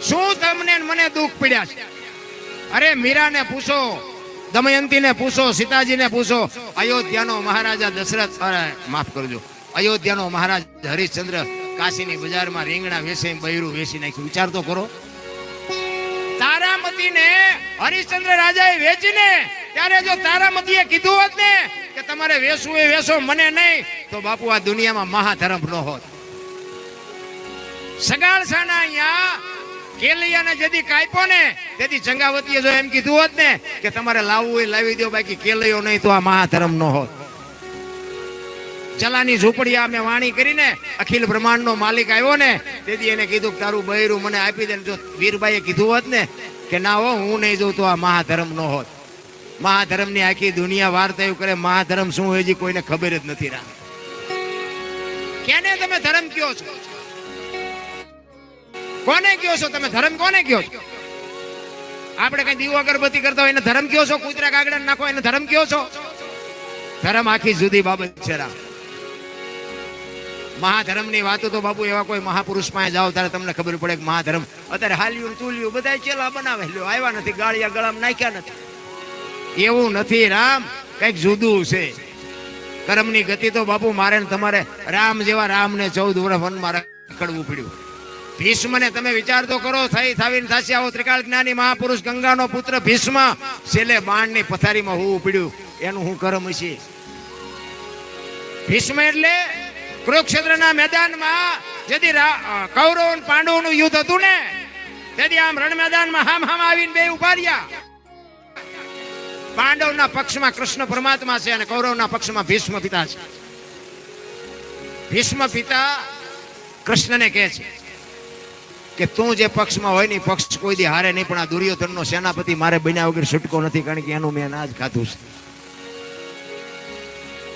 શું તમને મને દુઃખ પીડ્યા છે? અરે મીરાને પૂછો, દમયંતીને પૂછો, સીતાજીને પૂછો. અયોધ્યાનો મહારાજા દશરથ માફ કરજો. અયોધ્યાનો મહારાજ હરિશ્ચંદ્ર કાશીની બજારમાં રીંગણા વેસે બૈરું વેચી નાખ્યું. વિચાર તો કરો. તારામતીને હરિશ્ચંદ્ર રાજાએ વેચીને, ત્યારે જો તારામતીએ કીધું હોત ને કે તમારે વેસવું એ વેસો મને નહીં, તો બાપુ આ દુનિયામાં મહાધર્મ ન હોત. સગાળસાના અહીંયા કેલૈયાને જેથી કાપ્યો ને, તેથી જંગાવતીએ જો એમ કીધું હોત ને કે તમારે લાવવું હોય, લાવી દો, બાકી કેલૈયો નહીં તો આ મહાધર્મ નો હોત. જલાની ઝૂંપડી અમે વાણી કરીને અખિલ બ્રહ્માંડનો માલિક આવ્યો ને, તેથી એને કીધું કે તારું બૈરું મને આપી દે જો વીરબાઈએ કીધું હોત ને કે ના હો, હું નહીં જોઉં તો આ મહાધર્મ નો હોત. મહાધર્મની આખી દુનિયા વાર્તા એવું કરે, મહાધર્મ શું હોય કોઈને ખબર જ નથી રાખ કેને તમે ધર્મ કયો છો? કોને કયો છો તમે? ધર્મ કોને કયો છો? આપણે કઈ દીવો અગરબત્તી કરતા હોય એને ધર્મ કયો છો? કૂતરા કાગડા નાખો એને ધર્મ કયો છો? ધર્મ આખી જુદી બાબત છે રામ મહાધર્મની વાતો તો બાબુ એવા કોઈ મહાપુરુષ પાસે જાઓ ત્યારે તમને ખબર પડે કે મહાધર્મ અત્યારે હાલ્યું ચૂલ્યું બધા ચેલા બનાવે લ્યો. આવ્યા નથી, ગાળિયા ગળામાં નાખ્યા નથી. એવું નથી, રામ. કંઈક જુદું છે. કર્મની ગતિ તો બાપુ મારે તમારે રામ જેવા રામને ચૌદ વર્ષ વનમાં રખડવું પડ્યું. ભીષ્મને તમે વિચાર તો કરો થઈ થાવીને થશે આવો ત્રિકાળ જ્ઞાની મહાપુરુષ ગંગાનો પુત્ર ભીષ્મ, છેલ્લે બાણની પથારીમાં હોવું પડ્યું એનું હું કર્મ છે ભીષ્મ એટલે કુરુક્ષેત્રના મેદાનમાં જેથી કૌરવ પાંડવનું યુદ્ધ હતું ને, તેથી આમ રણ મેદાનમાં હામ હામ આવીને બે ઊભા રહ્યા પાંડવના પક્ષમાં કૃષ્ણ પરમાત્મા છે અને કૌરવના પક્ષમાં ભીષ્મ પિતા છે. ભીષ્મ પિતા કૃષ્ણને કહે છે. કે તું જે પક્ષમાં હોય ને પક્ષ કોઈ દી હારે નહીં, પણ આ દુર્યોધનનો સેનાપતિ મારે બન્યા વગર છૂટકો નથી, કારણ કે એનું મેં અનાજ ખાધું છે.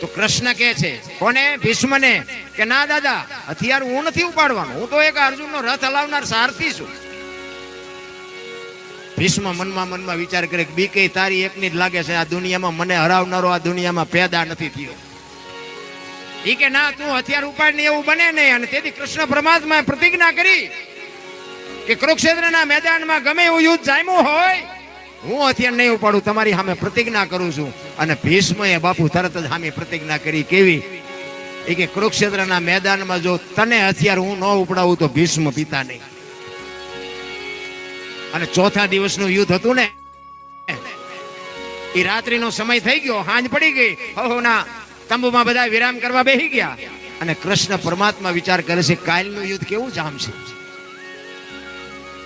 તો કૃષ્ણ કહે છે, કોને? ભીષ્મને? કે ના, દાદા, હથિયાર હું નથી ઉપાડવાનો, હું તો એક અર્જુનનો રથ હલાવનાર સારથી છું. ભીષ્મ મનમાં મનમાં વિચાર કરે કે બીકે તારી એકની જ લાગે છે, આ દુનિયામાં મને હરાવનારો આ દુનિયામાં પેદા નથી થયો. એ કે ના, તું હથિયાર ઉપાડને એવું બને નહીં, અને તેથી કૃષ્ણ પરમાત્માએ પ્રતિજ્ઞા કરી કે કુરુક્ષેત્રના મેદાનમાં ગમે એવું યુદ્ધ જામ્યું હોય, હું અત્યારે નહીં ઉપાડું, તમારી સામે પ્રતિજ્ઞા કરું છું. અને ભીષ્મએ બાપુ તરત જ સામે પ્રતિજ્ઞા કરી કેવી? એ કે કુરુક્ષેત્રના મેદાનમાં જો તને હથિયાર હું ન ઉપડાવું તો ભીષ્મ પિતા નહીં. અને ચોથા દિવસનું યુદ્ધ હતું ને, એ રાત્રિનો સમય થઈ ગયો, હાંજ પડી ગઈ. હવના તંબુમાં બધા વિરામ કરવા બેસી ગયા. અને કૃષ્ણ પરમાત્મા વિચાર કરે છે, કાલનું યુદ્ધ કેવું જામશે?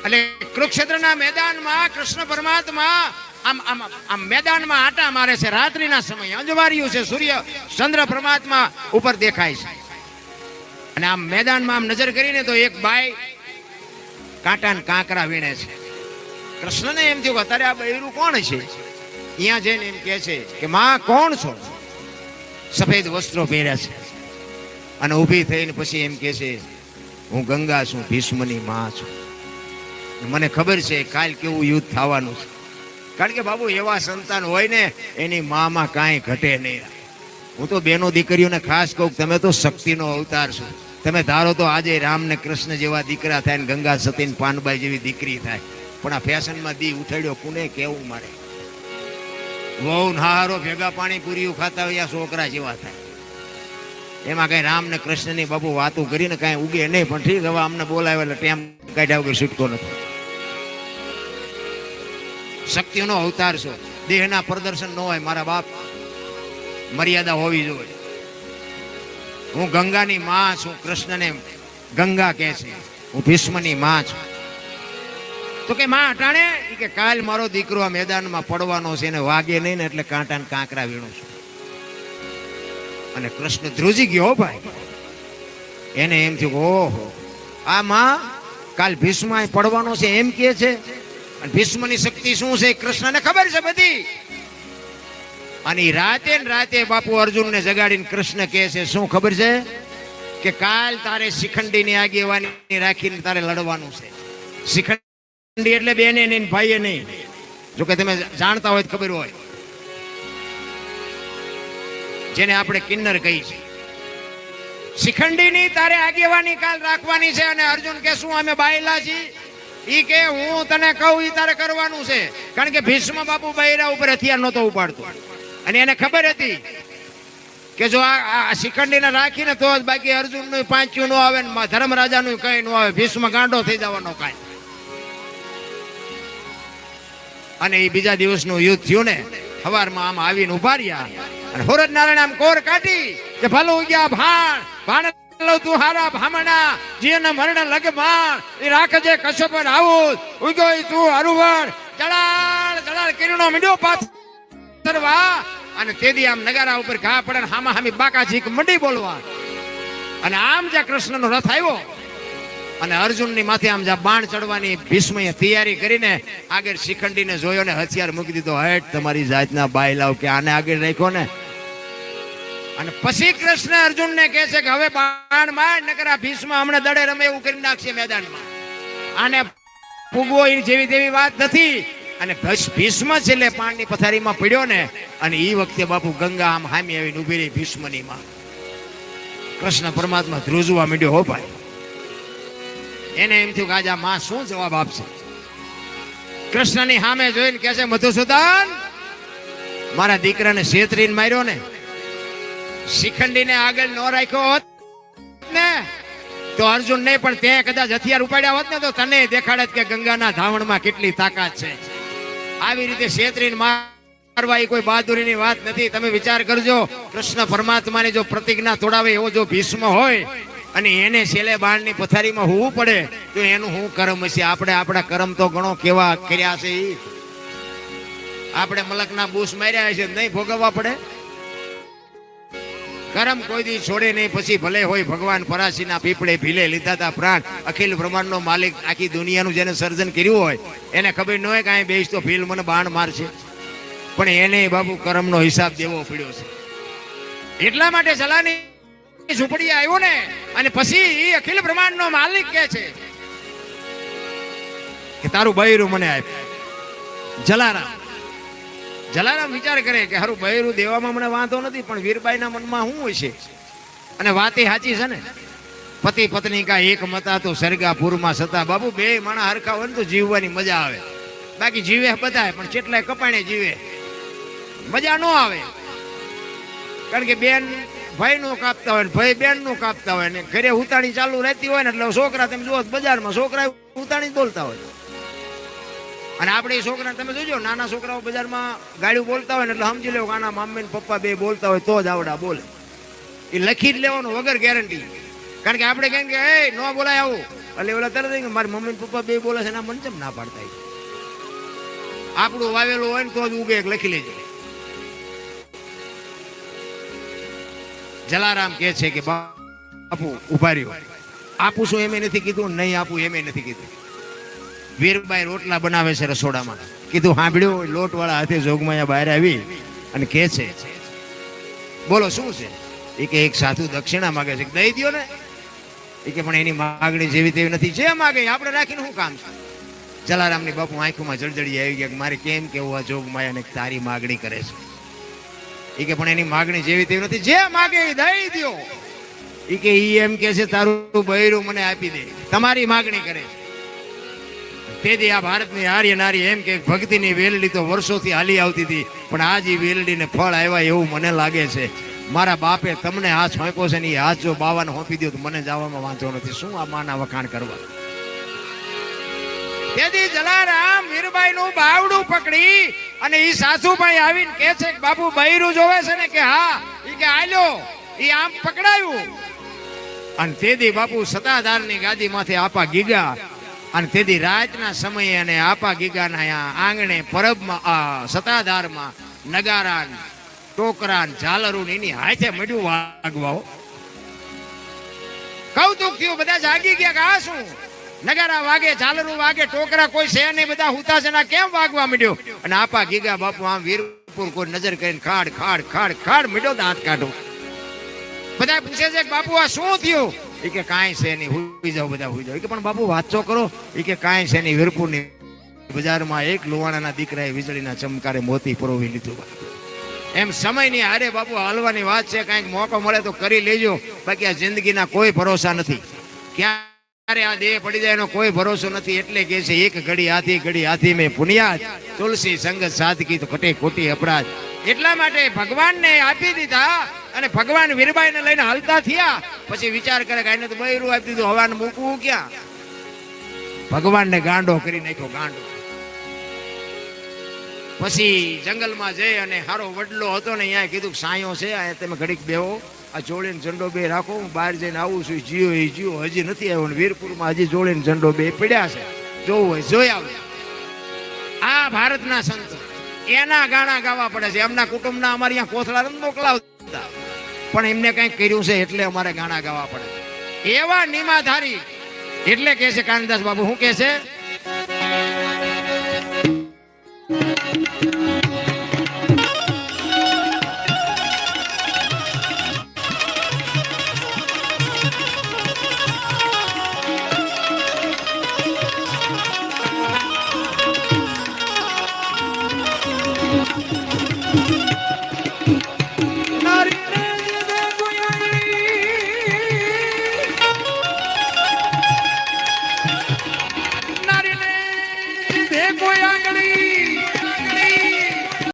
એટલે કુરુક્ષેત્રના મેદાનમાં કૃષ્ણ પરમાત્મા આમ આમ આમ મેદાનમાં આટા મારે છે. રાત્રિના સમયે અંજવાર્યું છે. સૂર્ય ચંદ્ર પરમાત્મા ઉપર દેખાય છે. અને આમ મેદાનમાં આમ નજર કરીને તો એક બાઈ કાંટા કાંકરા વીણે છે. કૃષ્ણને એમ થયું કે અત્યારે આ બૈરું કોણ છે? અહીંયા જઈને એમ કહે છે કે માં, કોણ છો? સફેદ વસ્ત્રો પહેર્યા છે. અને ઊભી થઈને પછી એમ કહે છે, હું ગંગા છું, ભીષ્મની માં છું. મને ખબર છે કાલ કેવું યુદ્ધ થવાનું છે. કારણ કે બાબુ, એવા સંતાન હોય ને, એની મામાં કાંઈ ઘટે નહીં. હું તો બેનો દીકરીઓને ખાસ કહું તમે તો શક્તિનો અવતાર છો. તમે ધારો તો આજે રામ ને કૃષ્ણ જેવા દીકરા થાય ને ગંગા સતી પાનબાઈ જેવી દીકરી થાય. પણ આ ફેશનમાં દી ઉઠાડ્યો કોને કેવું મારે? વહુ નહારો ભેગા પાણી પૂરીયું ખાતા હોય છોકરા જેવા થાય. એમાં કઈ રામ ને કૃષ્ણની બાબુ વાતો કરીને કઈ ઉગે નહીં, પણ ઠીક, હવે અમને બોલાવે એટલે ટેમ કાઢ્યા વગર છૂટકો નથી. શક્તિનો અવતાર છો. દેહના પ્રદર્શન ન હોય મારા બાપ. મર્યાદા હોવી જોઈએ. હું ગંગાની માં છું, કૃષ્ણને ગંગા કહે છે. હું ભીષ્મની માં છું. તો કે માં અટાણે કે કાલ મારો દીકરો આ મેદાનમાં પડવાનો છે, એને વાગે નહીં ને એટલે કાંટા ને કાંકરા વીણું છું. અને કૃષ્ણ ધ્રુજી ગયો ભાઈ. એને એમ થયું ઓહો આ માં કાલ ભીષ્મ અહીં પડવાનો છે એમ કે છે. અને ભીષ્મની શક્તિ શું છે કૃષ્ણને ખબર છે બધી. અને રાતે ને રાતે બાપુ અર્જુનને જગાડીને કૃષ્ણ કહે છે, શું ખબર છે? કે કાલ તારે શિખંડીની આગેવાની રાખીને તારે લડવાનું છે. શિખંડી એટલે બેને નહીં ભાઈએ નહીં. જોકે તમે જાણતા હોય ખબર હોય. જેને આપણે કિન્નર કહી છે. શિખંડીની તારે આગેવાની કાલ રાખવાની છે અને અર્જુન કે શું અમે બાયલા છીએ? ઈ કે હું તને કહું ઈ તારે કરવાનું છે. કારણ કે ભીષ્મ બાપુ બૈરા ઉપર હથિયાર નહોતો ઉપાડતો. અને એને ખબર હતી કે જો આ શિખંડીને રાખીને તો જ બાકી અર્જુનનું પાંચ્યું નો આવે ને ધર્મરાજા નું કઈ નો આવે. ભીષ્મ ગાંડો થઈ જવાનો કાંઈ. અને એ બીજા દિવસનું યુદ્ધ થયું ને સવારમાં આમ આવીને ઊભા રહ્યા. અને હોરજ નારાયણ આમ કોર કાઢી કે ભલું ગયા ભાણ ભાણ તું હારા ભામણા જીને મરણ લગ ભાણ એ રાખજે કશ્યપ આવું ઉગ્યો તું હરુવણ જળાળ જળાળ કિરણો મીડ્યો પાથરવા અને તેદી નગારા ઉપર ઘા પડે હામા હામી બાકાજી મંડી બોલવા. અને આમ જ્યાં કૃષ્ણનો રથ આવ્યો, અને અર્જુનની માથે આમ જ્યાં બાણ ચડવાની ભીષ્મએ તૈયારી કરીને આગળ શિખંડીને જોયો ને હથિયાર મૂકી દીધો. હેઠ તમારી જાતના બાય લાવ કે આને આગળ રાખ્યો ને? અને પછી કૃષ્ણ અર્જુનને કહે છે કે હવે બાણ માર, નકરા ભીષ્મ હમણાં દડે રમે એવું કરી નાખશે મેદાનમાં. આને પૂગવો એ જેવી તેવી વાત નથી. અને ભીષ્મ છેલ્લે પાણની પથારીમાં પડ્યો ને, અને એ વખતે બાપુ ગંગા આમ હામી આવીને ઊભી રહી ભીષ્મની માં કૃષ્ણ પરમાત્મા ધ્રુજવા માંડ્યો, હો ભાઈ. એને એમ થયું કે આજે માં શું જવાબ આપશે? કૃષ્ણની સામે જોઈને કહે છે, મધુસૂદન, મારા દીકરાને શેતરીને માર્યો ને શિખંડીને આગળ ન રાખ્યો હોત ને, તો અર્જુન નહીં પણ તે કદાચ હથિયાર ઉપાડ્યા હોત ને, તો તને દેખાડે કે ગંગાના ધાવણમાં કેટલી તાકાત છે. આવી રીતે છેતરીને મારવા એ કોઈ બહાદુરીની વાત નથી. તમે વિચાર કરજો, કૃષ્ણ પરમાત્માની જો પ્રતિજ્ઞા તોડાવે એવો જો ભીષ્મ હોય, અને એને છેલ્લે બાણની પથારીમાં હોવું પડે, તો એનું શું કર્મ હશે આપણે આપણા કર્મ તો ઘણો કેવા કર્યા છે આપણે મલકના બૂસ માર્યા છે નહીં ભોગવવા પડે? કરમ કોઈ દી છોડે નહીં. પછી ભલે હોય ભગવાન પરાશીના પીપળે ભીલે લીધા તા પ્રાણ. અખિલ બ્રહ્માંડનો માલિક આખી દુનિયાનું જેને સર્જન કર્યું હોય, એને ખબર ન હોય કે અહીં બેસ ભીલ મને બાણ મારશે. પણ એને બાબુ કરમનો હિસાબ દેવો પડ્યો છે. એટલા માટે સલાની ઝૂંપડી આવ્યો ને, અને પછી એ અખિલ બ્રહ્માંડનો માલિક કે છે કે તારું બૈરું મને આપ જલારામ જલારામ વિચાર કરે કે હારું બૈરું દેવામાં મને વાંધો નથી, પણ વીરબાઈના મનમાં શું હોય છે અને વાત એ સાચી છે ને? પતિ પત્ની કા એક મતા તો સરગાપુરમાં સતા. બાબુ, બે માણા હરખા હોય ને તો જીવવાની મજા આવે. બાકી જીવે બધા પણ કેટલાય કપાણે જીવે. મજા ન આવે. કારણ કે બેન ભાઈ નું કાપતા હોય ને ભાઈ બેનનું કાપતા હોય ને ઘરે ઉતાણી ચાલુ રહેતી હોય ને એટલે છોકરા તમે જુઓ બજારમાં છોકરા ઉતાણી બોલતા હોય. અને આપણે છોકરા તમે જોજો, નાના છોકરાઓ બજારમાં ગાડીઓ બોલતા હોય ને એટલે સમજી લેવો આના મમ્મી પપ્પા બે બોલતા હોય તો જ આવડા બોલે. એ લખી જ લેવાનું વગર ગેરંટી કારણ કે આપણે કેમ કે એ ન બોલાય આવું. એટલે ઓલા તરત કે, મારી મમ્મી પપ્પા બે બોલે છે એના મન ચમ ના પાડતા આપણું વાવેલું હોય ને તો જ ઉગે લખી લેજો. જલારામ કે છે કે, બાપુ ઊભા રહ્યો. આપું શું એમ નથી કીધું, નહીં આપું એમ નથી કીધું. વીરબાઈ રોટલા બનાવે છે રસોડામાં. કીધું સાંભળ્યું લોટ વાળા હાથે જોગમાયા બહાર આવી અને કે છે. બોલો, શું છે? એ કે, એક સાધુ દક્ષિણા માગે છે. દઈ દ્યો ને. એ કે, પણ એની માગણી જેવી તેવી નથી. જે માગે આપણે રાખીને શું કામ છે? જલારામની બાપુ આંખોમાં જળજળી આવી ગયા મારે કેમ કેવું આ જોગમાયા ને તારી માગણી કરે છે? એ કે, પણ એની માગણી જેવી તેવી નથી. જે માગે એ દઈ દ્યો. એ કે, ઈ એમ કે છે, તારું બૈરું મને આપી દે. તમારી માગણી કરે છે. તેથી આ ભારતની આર્ય નારી એમ કે ભક્તિની વેલડી તો વર્ષોથી હાલી આવતી હતી, પણ આજ એ વેલડીને ફળ આવ્યા એવું મને લાગે છે. મારા બાપે તમને હાથ સોંપ્યો છે ને એ હાથ જો બાવાને સોંપી દો તો મને જવામાં વાંધો નથી. શું આ માના વખાણ કરવા? તેથી જલારામ વીરબાઈ નું બાવડું પકડી અને એ સાસુભાઈ આવીને કે છે કે બાપુ બૈરું જોવે છે ને કે હા એ કે આલ્યો એ આમ પકડાયું. અને તેથી બાપુ સતાધારની ગાદી માંથી આપા ગીગા અને તેથી રાતના સમયે અને આપા ગીગાના આંગણે પરબમાં સતાધારમાં નગારા ન, ટોકરા ન, ઝાલરું એની હાથે મળ્યું વાગવાઓ કૌતુક થયું બધા જાગી ગયા કે આ શું? નગારા વાગે ઝાલરું વાગે ટોકરા કોઈ છે નહીં બધા હુતા છે કેમ વાગવા મળ્યો અને આપા ગીગા બાપુ આમ વીરપુર કોઈ નજર કરીને ખાડ ખાડ ખાડ ખાડ મળ્યો દાંત કાઢો. બધા પૂછે છે બાપુ આ શું થયું? એ કે કાંઈ છે નહીં, હુઈ જાઓ બધા, હુઈ જાઓ. કે પણ બાપુ, વાંચો કરો. એ કે કાંઈ છે નહીં, વીરપુરની બજારમાં એક લુવાણાના દીકરાએ વીજળીના ચમકારે મોતી પરોવી લીધું એમ સમયની હારે બાપુ હાલવાની વાત છે, કાંઈક મોકો મળે તો કરી લેજો. બાકી આ જિંદગીના કોઈ ભરોસા નથી. ક્યાં ત્યારે આ દેહ પડી જાય એનો કોઈ ભરોસો નથી. એટલે કે છે, એક ઘડી હાથી ઘડી હાથી મેં પુનિયાદ. તુલસી સંગત સાધકી તો કટે ખોટી અપરાધ. એટલા માટે ભગવાનને આપી દીધા અને ભગવાન વીરબાઈને લઈને હાલતા થયા. પછી વિચાર કરે કે એને તો બૈરું આપી દીધું, હવાને મૂકવું ક્યાં? ભગવાનને ગાંડો કરી નાખ્યો, ગાંડો. પછી જંગલમાં જઈ અને હારો વડલો હતો ને અહીંયા કીધું સાયો છે તમે ઘડીક બેહો, આ જોડીને ઝંડો બે રાખો, હું બહાર જઈને આવું છું જીઓ એ જીઓ હજી નથી આવ્યો ને વીરપુરમાં હજી જોડીને ઝંડો બે પડ્યા છે. જોવું હોય, જોઈ આવે. આ ભારતના સંતો, એના ગાણા ગાવા પડે છે, એમના કુટુંબના અમારે અહીંયા કોથળા મોકલાવતા. પણ એમને કંઈક કર્યું છે એટલે અમારે ગાણા ગાવા પડે. એવા નિમાધારી એટલે કે છે કાનદાસ બાબુ શું કે છે?